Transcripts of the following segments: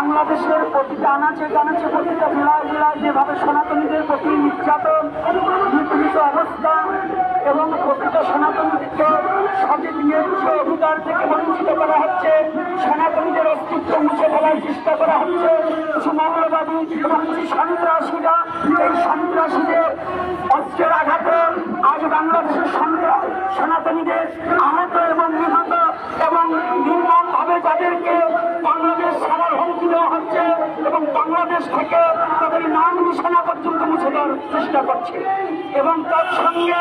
বাংলাদেশের প্রতিটা আনাচে কানাচে প্রতিটা জেলায় জেলায় যেভাবে সনাতনীদের প্রতি নির্যাতন, নিপীড়িত অবস্থা এবং প্রতিটা সনাতনীকে সঠিক ন্যায্য অধিকার থেকে বঞ্চিত করা হচ্ছে, সনাতনীদের অস্তিত্ব মুছে ফেলার চেষ্টা করা হচ্ছে কিছু মৌলবাদী এবং কিছু সন্ত্রাসীরা এই সন্ত্রাসীদের অস্ত্রের আঘাতে আজ বাংলাদেশের সন্ত্রাস সনাতনীদের আহত এবং নিহত এবং নির্মমভাবে যাদেরকে বাংলাদেশ ছাড়ার হচ্ছে এবং বাংলাদেশ থেকে তাদের নাম নিশানা পর্যন্ত মুছে দেওয়ার চেষ্টা করছে। এবং তার সঙ্গে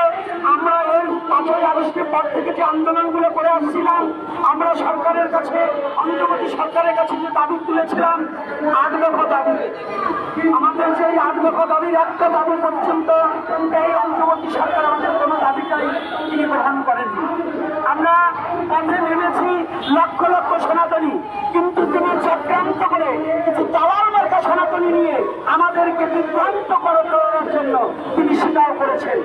আমরা এই পাঁচই আগস্টের পর থেকে যে আন্দোলনগুলো করে আসছিলাম, আমরা সরকারের কাছে অন্তর্বর্তী সরকারের কাছে যে দাবি তুলেছিলাম, আট দফা দাবি। আমাদের সেই আট দফা দাবির একটা দাবি পর্যন্ত এই অন্তর্বর্তী সরকার আমাদের কোনো দাবিটাই তিনি গ্রহণ করেননি। আমরা পথে নেমেছি লক্ষ লক্ষ সনাতনী, কিন্তু তিনি চক্রান্ত করে কিছু দালাল মার্কা সনাতনী নিয়ে আমাদেরকে বিভ্রান্ত করে করার জন্য তিনি স্বীকার করেছেন।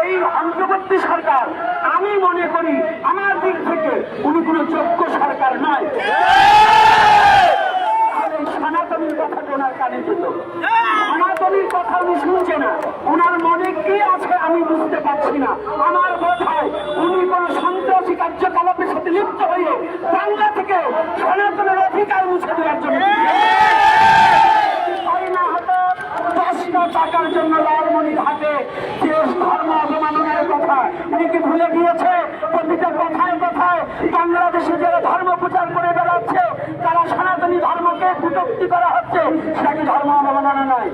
এই অন্তর্বর্তী সরকার, আমি মনে করি আমার দিক থেকে উনি কোনো যোগ্য সরকার নয়। সনাতনীর ওনার কথা উনি শুনছে না। ওনার মনে আমি বুঝতে পারছি না। আমার উনি কার্যকলাপের সাথে লিপ্ত হয়ে বাংলা থেকে সনাতনের অধিকার মুছে দেওয়ার জন্য তাই না হতো দশটা টাকার জন্য লালমনির হাতে দেশ ধর্ম অবমাননার কথা উনি কি ভুলে গিয়েছে, প্রতিটা কথায় কথায় বাংলাদেশে যারা ধর্ম প্রচার করে বেড়াচ্ছে, তারা সনাতনী ধর্মকে কুটক্তি করা হচ্ছে। সেটা কি ধর্ম অবমাননা নয়?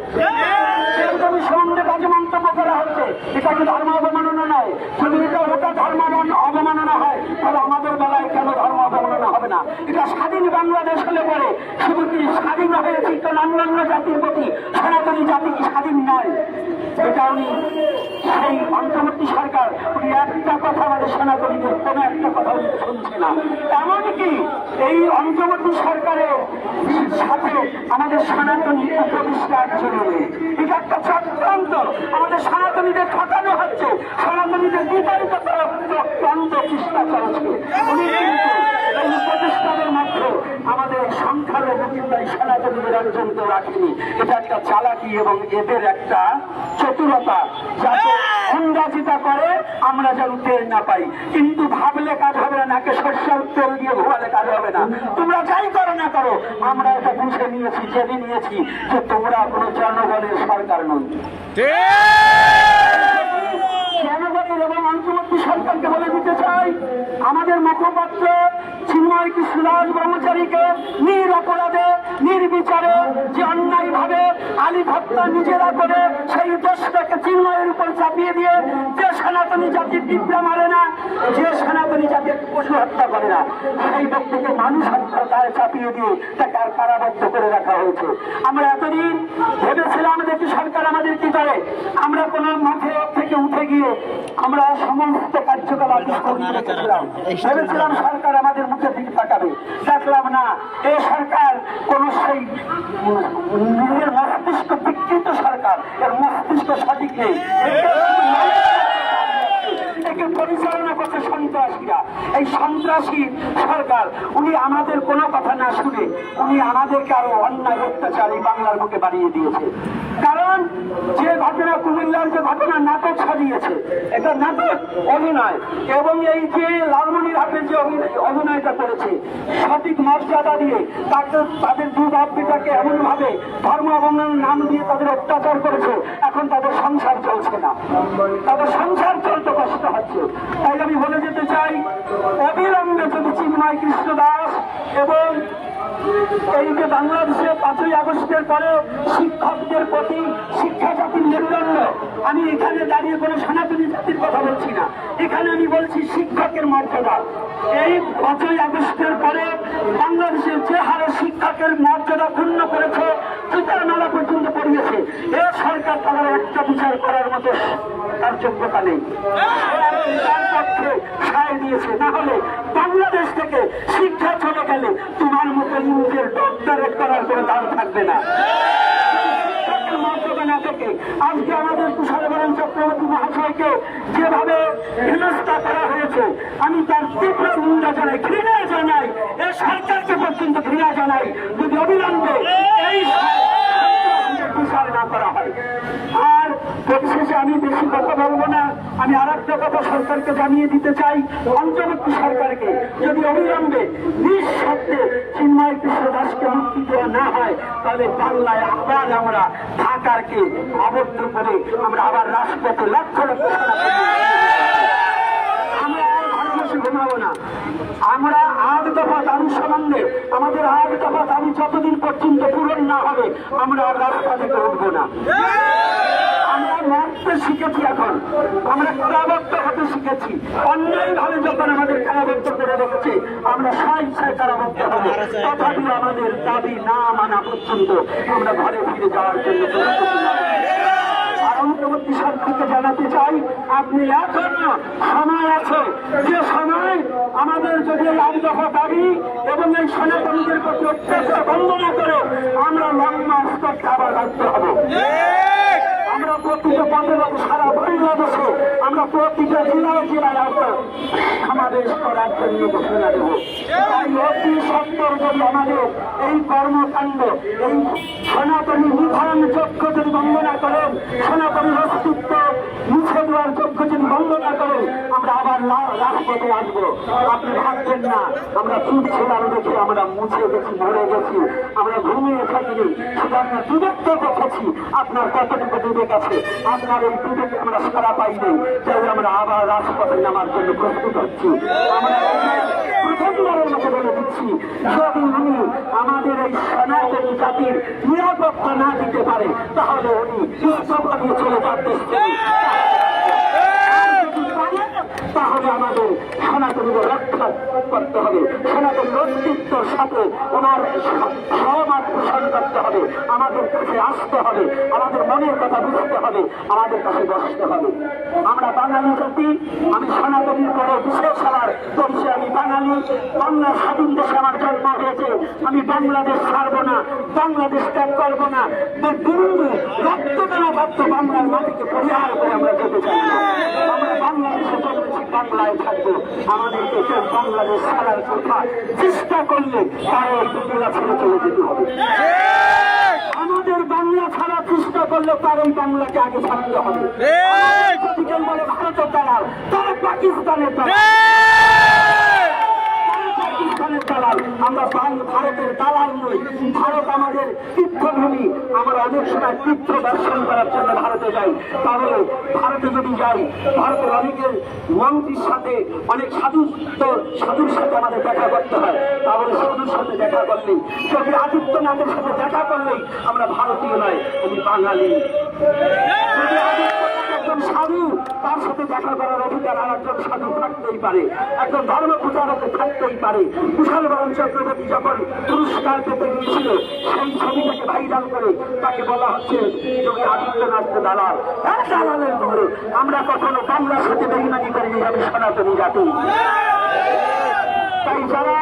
এরকম সম্বন্ধে কাজে মন্তব্য করা হচ্ছে? এটা কি ধর্ম অবমাননা নয়? যদি এটা ওটা ধর্ম অবমাননা হয়, তাহলে আমাদের বেলায় কেন ধর্ম অবমাননা হবে না? এটা স্বাধীন বাংলাদেশ হলে পরে শুধু কি স্বাধীন হয়েছে? কারণ অন্যান্য জাতির প্রতি সনাতনী জাতি স্বাধীন নয়? এটা উনি সেই অন্তর্বর্তী সরকার উনি একটা কথা আমাদের সনাতনীদের কোনো একটা কথা উনি শুনছে না। এমনকি এই অন্তর্বর্তী সরকারের সাথে আমাদের সনাতনী উপবিষ্টার জন্য এটা একটা চক্রান্ত। আমাদের সনাতনীদের ঠকানো হচ্ছে। সনাতনীদের বিতাড়িত করার চক্রান্ত চেষ্টা চলছে উনি কিন্তু এই উপদেষ্টাদের মধ্যে আমাদের কিংবা এই সনাতনীদের একজন তো রাখেনি এটা একটা চালাকি এবং এদের একটা চতুরতা। যাতে ইংরাজিটা করে আমরা যেন টের না পাই। কিন্তু ভাবলে কাজ হবে না নাকে সর্ষের তেল দিয়ে ঘোরালে কাজ হবে না। তোমরা যাই করো না করো আমরা এটা বুঝে নিয়েছি জেনে নিয়েছি যে তোমরা কোনো জনগণের সরকার নই। জনগণের এবং অন্তর্বর্তী সরকারকে বলে দিতে চাই আমাদের মুখপাত্র চিন্ময় কৃষ্ণদাস ব্রহ্মচারীকে নির অপরাধে, নির্বিচারে যে অন্যায় ভাবে আলী ভক্ত নিজেরা করে সেই দোষটাকে চিন্ময়ের উপর চাপিয়ে দিয়ে যে সনাতনী জাতির পিঁপড়া মারে না, যে সনাতনী জাতির পশু হত্যা করে না, সেই ব্যক্তিকে মানুষ হত্যার দায় চাপিয়ে দিয়ে তাকে আর কারাবদ্ধ করে রাখা হয়েছে। আমরা এতদিন ভেবেছিলাম কি সরকার আমাদের কি করে? আমরা কোনো মাঠে থেকে উঠে গিয়ে আমরা সমস্ত কার্যকলাপ ভেবেছিলাম সরকার আমাদের মুখের দিকে তাকাবে দেখলাম না এই সরকার কোন সেই নিজের মস্তিষ্ক বিকৃত সরকার। এর মস্তিষ্ক সঠিক নেই। একে পরিচালনা করছে সন্ত্রাসীরা। এই সন্ত্রাসী সরকার উনি আমাদের কোনো কথা না শুনে উনি আমাদেরকে আরও অন্যায় অত্যাচার এই বাংলার বুকে বাড়িয়ে দিয়েছে। কারণ যে ঘটনা কুমিল্লার যে ঘটনা নাটক সাজিয়েছে, এটা নাটক অভিনয়। এবং এই যে লালমনির হাটের যে অভিনয়টা করেছে, সঠিক মর্যাদা দিয়ে তাকে তাদের দু বাপ্পিটাকে এমন ভাবে ধর্ম অবমাননার নাম দিয়ে তাদের অত্যাচার করেছে, এখন তাদের সংসার চলছে না। তাদের সংসার চলতে কষ্ট হচ্ছে। তাই আমি বলে যেতে চাই, অবিলম্বে যদি চিন্ময় কৃষ্ণ দাস এবং এই যে বাংলাদেশে পাঁচই আগস্টের পরে শিক্ষকদের প্রতি শিক্ষা জাতির মেরুদণ্ড আমি এখানে দাঁড়িয়ে কোনো সনাতনী জাতির কথা বলছি না। এখানে আমি বলছি শিক্ষকের মর্যাদা। এই পাঁচই আগস্টের পরে বাংলাদেশের যে হারে শিক্ষকের মর্যাদা ক্ষুণ্ণ করেছে, জুতার মেলা পর্যন্ত পড়িয়েছে এ সরকার তাদের একটা বিচার করার মতো তার যোগ্যতা নেই। তার দিয়েছে। না হলে বাংলাদেশ থেকে শিক্ষা চলে গেলে তোমার মতো নিজের ডক্টরেট করার কোনো দাম থাকবে না। যেভাবে হেনস্থা করা হয়েছে, আমি তার তীব্র জানাই, ঘৃণা জানাই, এ পর্যন্ত ঘৃণা জানাই, যদি অবিলম্বে এই সন্ত্রাসীদের না করা হয়। পরিশেষে আমি বেশি কথা বলব না। আমি আর একটা কথা সরকারকে জানিয়ে দিতে চাই। অন্তর্বর্তী সরকারকে যদি অবিলম্বে নিঃশব্দে চিন্ময় কৃষ্ণ দাসকে মুক্তি দেওয়া না হয়, তাহলে বাংলায় আবার আমরা ঢাকারকে আবদ্ধ করে আমরা আবার রাজপথে লক্ষ লক্ষ আমরা আট দফা দাবি সম্বন্ধে আমাদের আট দফা দাবি যতদিন পর্যন্ত পূরণ না হবে, আমরা আর রাস্তা থেকে উঠবো না। মরতে শিখেছি এখন। আমরা কারাবদ্ধ হতে শিখেছি। অন্যায় ভাবে যখন আমাদের কারাবদ্ধ করে রেখেছে, আমরা স্বেচ্ছায় কারাবদ্ধ হব। তথাপি আমাদের দাবি না মানা পর্যন্ত আমরা ঘরে ফিরে যাওয়ার জন্য জানাতে চাই, আপনি এখনও সময় যে সময় আমাদের যদি এই দফা দাবি এবং এই সনাতনীদের প্রতি অত্যাচার বন্ধ না করে আমরা লম্বা স্তরকে আবার রাখতে হবে। আমরা প্রতিটা পথে সারা বাংলাদেশে আমরা প্রতিটা জেলায় জেলায় আমরা সমাবেশ করার জন্য ঘোষণা দেব। সত্তর যদি আমাদের এই কর্মকাণ্ড, এই সনাতনী নিধান যোগ্য যদি বন্দনা করেন, সনাতনী অস্তিত্ব মুছে দেওয়ার যোগ্য যদি বন্ধ না করেন আমরা আবার রাজপথে আসব। আপনি ভাবছেন না, আমরা চুপ ছিলাম দেখে আমরা মুছে গেছি, মরে গেছি। আমরা ঘুমিয়ে থাকিনি, সেটা আমরা বিবেককে দেখেছি। আপনার কতটুকু বিবেক আছে? আপনার এই বিবেক আমরা সারা পাইনি। তাই আমরা আবার রাজপথে নামার জন্য প্রস্তুত হচ্ছি। আমরা যদি উনি আমাদের এই সনাতনী জাতির নিরাপত্তা না দিতে পারে, তাহলে উনি ইস্তফা দিয়ে চলে যান আমাদের সনাতনীদের রক্ষা করতে হবে, সনাতন অস্তিত্বর সাথে ওনার সহমত পোষণ করতে হবে, আমাদের কাছে আসতে হবে, আমাদের মনের কথা বুঝতে হবে, আমাদের কাছে বসতে হবে। আমরা বাঙালি জাতি, আমি সনাতনীর পরে বিশেষ আমার পরিচয় আমি বাঙালি, বাংলা স্বাধীন দেশে আমার জন্ম হয়েছে, আমি বাংলাদেশ ছাড়বো না, বাংলাদেশ ত্যাগ করব না বিন্দু রক্ত বাংলার মাটিকে পরিহার করে আমরা যেতে চাই না আমরা বাংলাদেশে জন্মেছি বাংলায় থাকব। আমাদের দেশের বাংলাদেশ ছাড়ার কথা চেষ্টা করলে তারা দুপুরা ছেড়ে চলে যেতে হবে। আমাদের বাংলা ছাড়া চেষ্টা করলে তার এই বাংলাকে আগে ছাড়তে হবে। ভারতের দাঁড়াল তারা পাকিস্তানের দালাল পাকিস্তানের দালাল, আমরা ভারতের দালাল নই। ভারত আমাদের তীর্থভূমি। আমরা অনেক সময় তীর্থ দর্শন করার জন্য ভারতে যাই। তাহলে ভারতে যদি যাই, ভারতের অনেকের মন্ত্রীর সাথে, অনেক সাধু সাধুর সাথে আমাদের দেখা করতে হয়। তাহলে সাধুর সাথে দেখা করলেই, যদি আদিত্যনাথের সাথে দেখা করলেই আমরা ভারতীয় নয়, আমি বাঙালি। একজন সাধু, তার সাথে দেখা করার অধিকার আর একজন সাধু থাকতেই পারে। একজন ধর্ম প্রচারকে থাকতেই পারে। কুশাল বরণ চক্রবর্তী যখন পুরস্কার পেতে গিয়েছিল, সেই ছবিটাকে ভাইরাল করে তাকে বলা হচ্ছে, যোগী আদিত্যনাথকে দালাল হ্যাঁ দালালের ঘরে। আমরা কখনো বাংলার সাথে বেইমানি করিনি, আমি সনাতনী জাতি। তাই যারা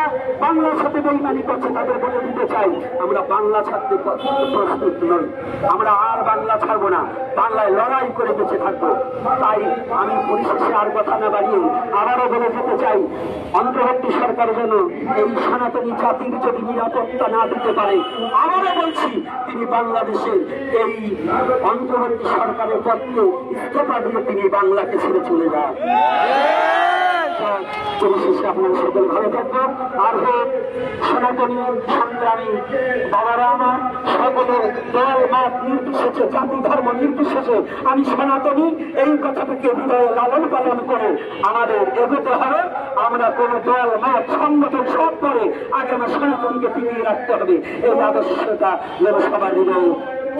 বাংলার সাথে বেইমানি করছে তাদের বলে দিতে চাই, আমরা বাংলা ছাড়তে প্রস্তুত নই। আমরা আর বাংলা ছাড়বো না, বাংলায় লড়াই করে বেঁচে থাকব। তাই আমি পরিশেষে আর কথা না বাড়িয়ে আবারও বলে যেতে চাই, অন্তর্বর্তী সরকার যেন এই সনাতনী জাতির যদি নিরাপত্তা না দিতে পারে, আবারও বলছি, তিনি বাংলাদেশের এই অন্তর্বর্তী সরকারের পক্ষে ইস্তফা দিয়ে তিনি বাংলাকে ছেড়ে চলে যান। পরিশেষে আপনার সকল ভালো থাকব আর হোক সনাতনী সংগ্রামী বাবারা আমার সকলের দল, মত নির্বিশেষে, জাতি, ধর্ম নির্বিশেষে আমি সনাতনী এই কথাটাকে হৃদয়ে লালন পালন করে আমাদের এগোতে হবে। আমরা কোন দল, মত, সংগঠন সব করে আগে আমার সনাতনীকে টিকিয়ে রাখতে হবে। এই আদর্শতা যেন সবার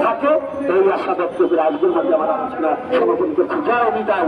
থাকে, এই আশা ব্যক্ত করে মধ্যে আমার আলোচনা সমাপন করছি। জয় নিতাই